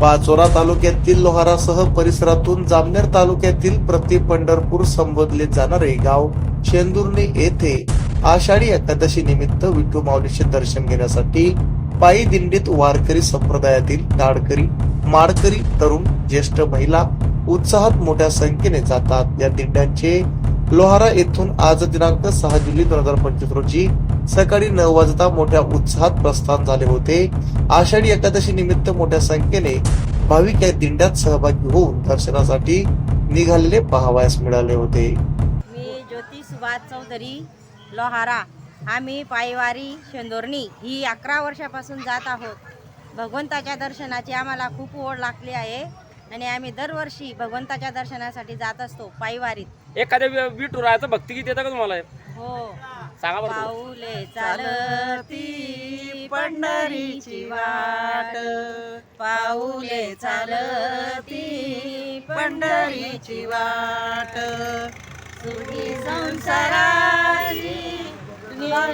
पाचोरा तालुक्यातील लोहारासह परिसरातून जामनेर तालुक्यातील प्रति पंढरपूर संबोधले जाणारे गाव शेंदुर्णी येथे आषाढी एकादशी निमित्त विठू माऊलीचे दर्शन घेण्यासाठी पायी दिंडीत वारकरी संप्रदायातील गाडकरी माडकरी तरुण ज्येष्ठ महिला उत्साहात मोठ्या संख्येने जातात. या दिंड्यांचे लोहारा येथून आज दिनांक सहा जुलै दोन हजार पंचवीस रोजी सकाळी नऊ वाजता मोठ्या उत्साहात प्रस्थान झाले होते. आषाढी एकादशी निमित्त मोठ्या संख्येने भाविक या दिंड्यात सहभागी होऊन दर्शनासाठी निघालेले पाहावयास मिळाले होते. मी ज्योती सुभाष चौधरी लोहारा. आम्ही पायवारी शेंदोर्णी ही अकरा वर्षापासून जात आहोत. भगवंताच्या दर्शनाची आम्हाला खूप ओढ लागली आहे. आणि आम्ही दरवर्षी भगवंताच्या दर्शनासाठी जात असतो पायवारीत. एखाद्या विठुरायाचं भक्तिगीत येतं का तुम्हाला? हो. सांगा बरं थोडं. पाऊले चालती पंढरीची वाट. पाऊले चालती पंढरीची वाट. सुखी संसाराची गाठ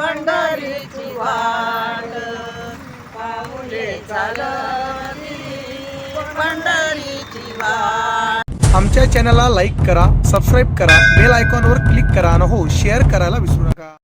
पंढरीची वाट. पाऊले चालती पंढरीची वाट. आमच्या चॅनलला लाईक करा सबस्क्राईब करा बेल आयकॉनवर क्लिक करा आणि हो शेअर करायला विसरू नका.